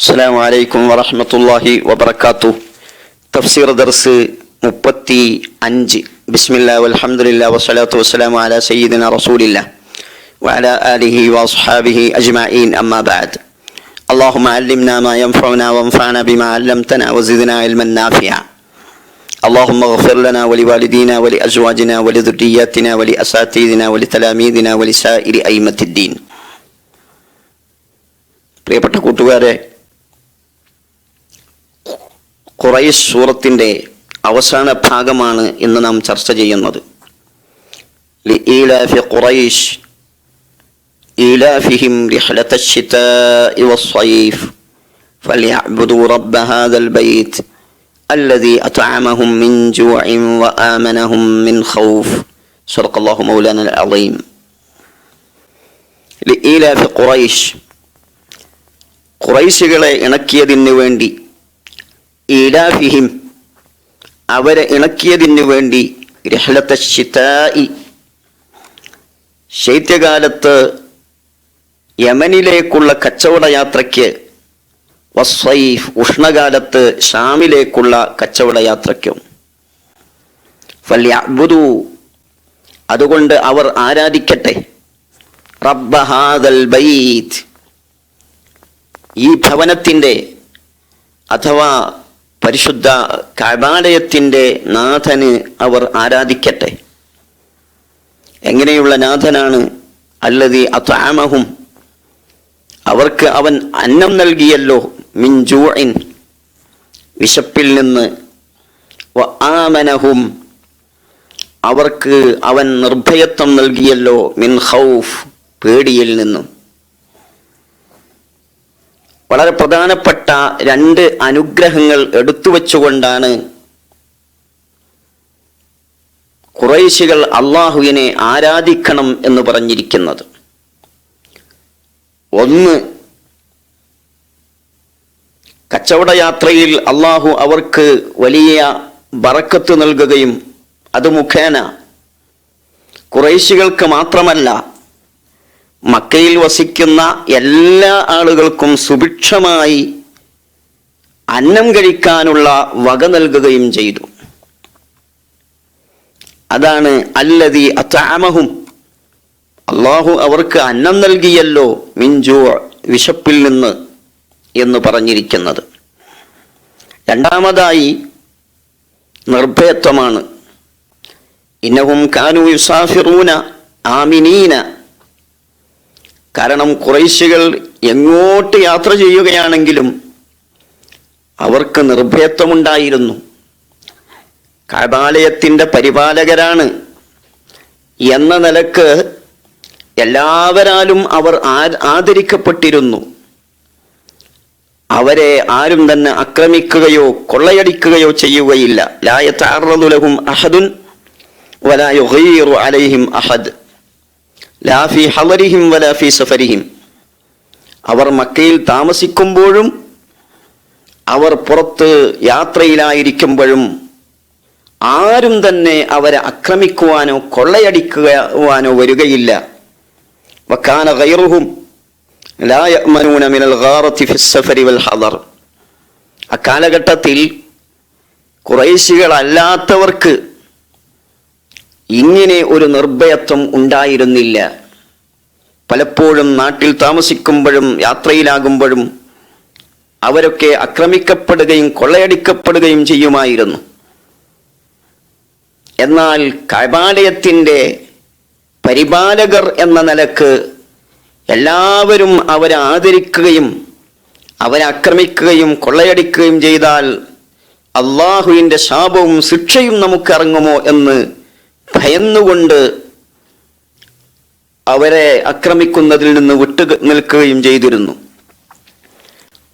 السلام عليكم ورحمة الله وبركاته تفسير درس മുപ്പത്തി അഞ്ച് ബിസ്മില്ല വൽഹംദുലില്ലാ വസ്സലാത്തു വസ്സലാമു അലാ സയ്യിദിന റസൂലില്ലാ وعلى آله وأصحابه أجمعين أما بعد اللهم علمنا ما ينفعنا وانفعنا بما علمتنا وزدنا علما نافعا اللهم اغفر لنا ولوالدينا ولأزواجنا ولذرياتنا ولأساتذتنا ولتلاميذنا ولسائر أئمة الدين പ്രിയപ്പെട്ട കൂട്ടുകാരെ ഖുറൈശ് സൂറത്തിൻ്റെ അവസാന ഭാഗമാണ് ഇന്ന് നാം ചർച്ച ചെയ്യുന്നത് لإيلاف قريش إيلافهم رحلة الشتاء والصيف فليعبدوا رب هذا البيت الذي أطعمهم من جوع وآمنهم من خوف صدق الله مولانا العظيم لإيلاف قريش ഖുറൈശികളെ ഇണക്കിയതിനു വേണ്ടി ഈലാഫിഹിം അവരെ ഇണക്കിയതിനു വേണ്ടി രഹലത്ത ശിതായി ശൈത്യകാലത്ത് യമനിലേക്കുള്ള കച്ചവട യാത്രയ്ക്ക് വസ്വൈഫ് ഉഷ്ണകാലത്ത് ഷാമിലേക്കുള്ള കച്ചവട യാത്രയ്ക്കും. ഫല്യഅ്ബുദു അതുകൊണ്ട് അവർ ആരാധിക്കട്ടെ. റബ്ബ ഹാദൽ ഈ ഭവനത്തിന്റെ അഥവാ പരിശുദ്ധ കബാലയത്തിന്റെ നാഥന് അവർ ആരാധിക്കട്ടെ? എങ്ങനെയുള്ള നാഥനാണ്? അല്ലതി അത്താമഹും അവർക്ക് അവൻ അന്നം നൽകിയല്ലോ മിൻജൂഇൻ വിശപ്പിൽ നിന്ന്. ആമനഹും. അവർക്ക് അവൻ നിർഭയത്വം നൽകിയല്ലോ മിൻ ഖൗഫ് പേടിയിൽ നിന്നും. വളരെ പ്രധാനപ്പെട്ട രണ്ട് അനുഗ്രഹങ്ങൾ എടുത്തു വച്ചുകൊണ്ടാണ് കുറേശികൾ അള്ളാഹുവിനെ ആരാധിക്കണം എന്ന് പറഞ്ഞിരിക്കുന്നത്. ഒന്ന് കച്ചവടയാത്രയിൽ അള്ളാഹു അവർക്ക് വലിയ ബറക്കത്ത് നൽകുകയും അത് മുഖേന കുറേശികൾക്ക് മാത്രമല്ല മക്കയിൽ വസിക്കുന്ന എല്ലാ ആളുകൾക്കും സുഭിക്ഷമായി അന്നം കഴിക്കാനുള്ള വക നൽകുകയും ചെയ്തു. അതാണ് അല്ലതി അത്താമഹും. അള്ളാഹു അവർക്ക് അന്നം നൽകിയല്ലോ മിഞ്ചു വിശപ്പിൽ നിന്ന് എന്ന് പറഞ്ഞിരിക്കുന്നത്. രണ്ടാമതായി നിർഭയത്വമാണ്. ഇന്നവും കാനു യുസാഫിറൂന ആമിനീന കാരണം കുറേശ്ശികൾ എങ്ങോട്ട് യാത്ര ചെയ്യുകയാണെങ്കിലും അവർക്ക് നിർഭയത്വമുണ്ടായിരുന്നു. കാബാലയത്തിന്റെ പരിപാലകരാണ്. എന്ന നിലയ്ക്ക് എല്ലാവരാലും അവർ ആദരിക്കപ്പെട്ടിരുന്നു. അവരെ ആരും തന്നെ ആക്രമിക്കുകയോ കൊള്ളയടിക്കുകയോ ചെയ്യുകയില്ല. ലായത്താറുലഹും അഹദുൻ വലായുഗീറു അലൈഹിം അഹദ്. ലാഫി ഹവരിഹിം വലാഫി സഫരിഹിം. അവർ മക്കയിൽ താമസിക്കുമ്പോഴും അവർ പുറത്ത് യാത്രയിലായിരിക്കുമ്പോഴും ആരും തന്നെ അവരെ ആക്രമിക്കുവാനോ കൊള്ളയടിക്കുവാനോ വരികയില്ല. വക്കാന ഹദർ. അക്കാലഘട്ടത്തിൽ കുറേശികളല്ലാത്തവർക്ക് ഇങ്ങനെ ഒരു നിർഭയത്വം ഉണ്ടായിരുന്നില്ല. പലപ്പോഴും നാട്ടിൽ താമസിക്കുമ്പോഴും യാത്രയിലാകുമ്പോഴും അവരൊക്കെ ആക്രമിക്കപ്പെടുകയും കൊള്ളയടിക്കപ്പെടുകയും ചെയ്യുമായിരുന്നു. എന്നാൽ കൈബാലയത്തിന്റെ പരിപാലകർ എന്ന നിലയ്ക്ക് എല്ലാവരും അവരെ ആദരിക്കുകയും അവരെ ആക്രമിക്കുകയും കൊള്ളയടിക്കുകയും ചെയ്താൽ അള്ളാഹുവിന്റെ ശാപവും ശിക്ഷയും നമുക്ക് ഇറങ്ങുമോ എന്ന് ഭയന്നുകൊണ്ട് അവരെ ആക്രമിക്കുന്നതിൽ നിന്ന് വിട്ടു നിൽക്കുകയും ചെയ്തിരുന്നു.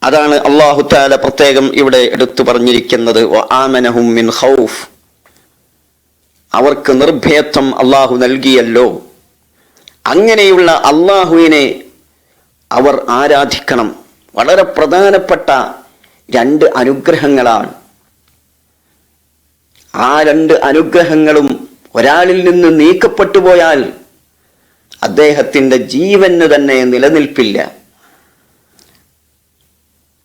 അതാണ് അള്ളാഹു താല പ്രത്യേകം ഇവിടെ എടുത്തു പറഞ്ഞിരിക്കുന്നത്. മിൻ അവർക്ക് നിർഭയത്വം അള്ളാഹു നൽകിയല്ലോ. അങ്ങനെയുള്ള അള്ളാഹുവിനെ അവർ ആരാധിക്കണം. വളരെ പ്രധാനപ്പെട്ട രണ്ട് അനുഗ്രഹങ്ങളാണ്. ആ രണ്ട് അനുഗ്രഹങ്ങളും ഒരാളിൽ നിന്ന് നീക്കപ്പെട്ടു പോയാൽ അദ്ദേഹത്തിന്റെ ജീവന് തന്നെ നിലനിൽപ്പില്ല.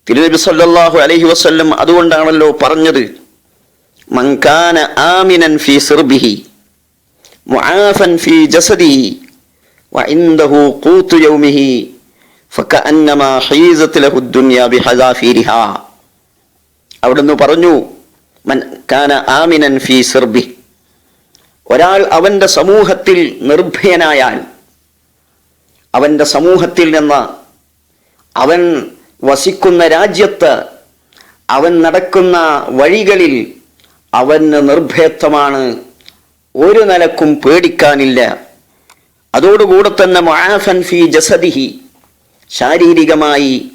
തിരുനബി സല്ലല്ലാഹു അലൈഹി വസല്ലം അതുകൊണ്ടാണല്ലോ പറഞ്ഞത് മങ്കാന ആമിനൻ ഫി സിർബിഹി മുആഫൻ ഫി ജസദിഹി വഇന്ദഹു ഖൂതു യൗമിഹി ഫകഅന്നമാ ഹീസത് ലഹു ദുനിയ ബിഹദാഫിരിഹ. അവിടുന്ന് പറഞ്ഞു മൻ കാന ആമിനൻ ഫി സിർബി ഒരാൾ അവന്റെ സമൂഹത്തിൽ നിർഭയനായാൽ അവന്റെ സമൂഹത്തിൽ നിന്ന് അവൻ വസിക്കുന്ന രാജ്യത്ത് അവൻ നടക്കുന്ന വഴികളിൽ അവന് നിർഭയത്വമാണ്. ഒരു നിലക്കും പേടിക്കാനില്ല. അതോടുകൂടെ തന്നെ മുആഫൻ ഫി ജസദിഹി. ശാരീരികമായി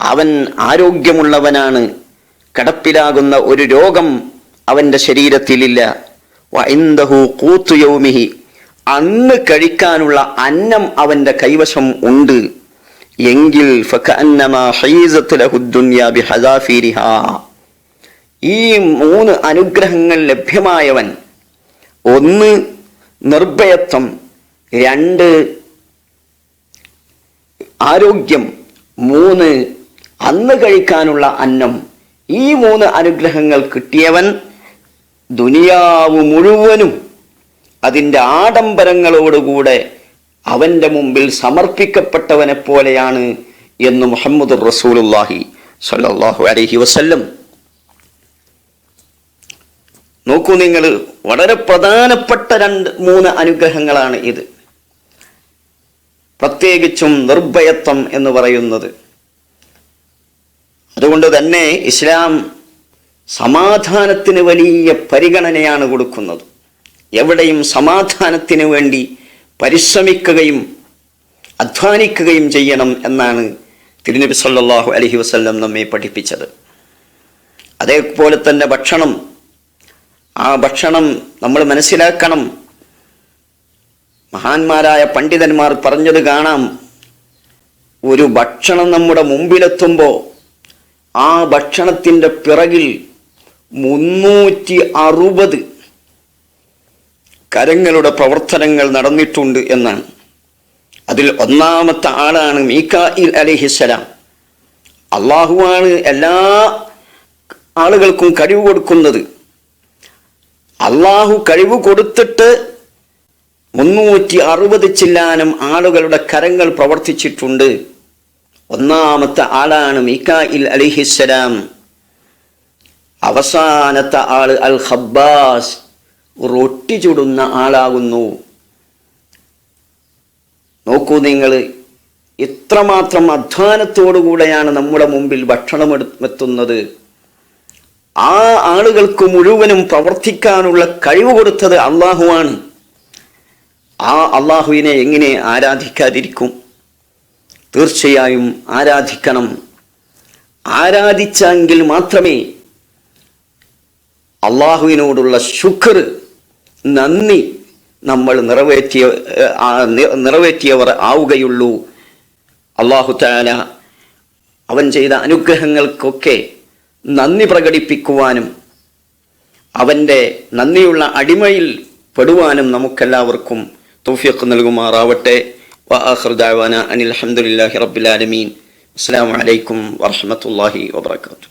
അവൻ ആരോഗ്യമുള്ളവനാണ്. കടപ്പിലാകുന്ന ഒരു രോഗം അവന്റെ ശരീരത്തിലില്ല. യൗമിഹി. അന്ന് കഴിക്കാനുള്ള അന്നം അവന്റെ കൈവശം ഉണ്ട്. എങ്കിൽ ഈ മൂന്ന് അനുഗ്രഹങ്ങൾ ലഭ്യമായവൻ ഒന്ന് നിർഭയത്വം രണ്ട് ആരോഗ്യം മൂന്ന് അന്ന് കഴിക്കാനുള്ള അന്നം. ഈ മൂന്ന് അനുഗ്രഹങ്ങൾ കിട്ടിയവൻ ദുനിയാവ് മുഴുവനും അതിന്റെ ആഡംബരങ്ങളോടുകൂടെ അവന്റെ മുമ്പിൽ സമർപ്പിക്കപ്പെട്ടവനെ പോലെയാണ് എന്ന് മുഹമ്മദ് റസൂലുല്ലാഹി സല്ലാഹു അലഹി വസ്ല്ലം. നോക്കൂ നിങ്ങൾ വളരെ പ്രധാനപ്പെട്ട രണ്ട് മൂന്ന് അനുഗ്രഹങ്ങളാണ് ഇത്. പ്രത്യേകിച്ചും നിർഭയത്വം എന്ന് പറയുന്നത്. അതുകൊണ്ട് തന്നെ ഇസ്ലാം സമാധാനത്തിന് വലിയ പരിഗണനയാണ് കൊടുക്കുന്നത്. എവിടെയും സമാധാനത്തിന് വേണ്ടി പരിശ്രമിക്കുകയും അധ്വാനിക്കുകയും ചെയ്യണം എന്നാണ് തിരുനബി സല്ലാഹു അലഹി വസ്ല്ലം നമ്മെ പഠിപ്പിച്ചത്. അതേപോലെ തന്നെ ഭക്ഷണം. ആ ഭക്ഷണം നമ്മൾ മനസ്സിലാക്കണം. മഹാന്മാരായ പണ്ഡിതന്മാർ പറഞ്ഞത് കാണാം. ഒരു ഭക്ഷണം നമ്മുടെ മുമ്പിലെത്തുമ്പോൾ ആ ഭക്ഷണത്തിന്റെ പിറകിൽ മുന്നൂറ്റി അറുപത് കരങ്ങളുടെ പ്രവർത്തനങ്ങൾ നടന്നിട്ടുണ്ട് എന്നാണ്. അതിൽ ഒന്നാമത്തെ ആളാണ് മീക്കായിൽ അലഹിസലാം അള്ളാഹുവാണ് എല്ലാ ആളുകൾക്കും കഴിവ് കൊടുക്കുന്നത്. അള്ളാഹു കഴിവ് കൊടുത്തിട്ട് മുന്നൂറ്റി അറുപത് ചില്ലാനം ആളുകളുടെ കരങ്ങൾ പ്രവർത്തിച്ചിട്ടുണ്ട്. ഒന്നാമത്തെ ആളാണ് മീക്കായിൽ അലിഹിസ്സലാം. അവസാനത്തെ ആൾ അൽ ഹബ്ബാസ് റൊട്ടി ചുടുന്ന ആളാകുന്നു. നോക്കൂ നിങ്ങൾ എത്രമാത്രം അധ്വാനത്തോടുകൂടെയാണ് നമ്മുടെ മുമ്പിൽ ഭക്ഷണം എത്തുന്നത് ആ ആളുകൾക്ക് മുഴുവനും പ്രവർത്തിക്കാനുള്ള കഴിവ് കൊടുത്തത് അള്ളാഹുവാണ്. ആ അള്ളാഹുവിനെ എങ്ങനെ ആരാധിക്കാതിരിക്കും? തീർച്ചയായും ആരാധിക്കണം. ആരാധിച്ചെങ്കിൽ മാത്രമേ അള്ളാഹുവിനോടുള്ള ശുക്ർ നന്ദി നമ്മൾ നിറവേറ്റിയ നിറവേറ്റിയവർ ആവുകയുള്ളൂ. അള്ളാഹു താല അവൻ ചെയ്ത അനുഗ്രഹങ്ങൾക്കൊക്കെ നന്ദി പ്രകടിപ്പിക്കുവാനും അവന്റെ നന്ദിയുള്ള അടിമയിൽ പെടുവാനും നമുക്കെല്ലാവർക്കും തൗഫീഖ് നൽകുമാറാവട്ടെ. വാഹൃദാവാന അനിൽ ഹംദുലില്ലാഹി റബ്ബിൽ അസ്സാം വലൈക്കും വർഹമത്തല്ലാഹി വാത്തു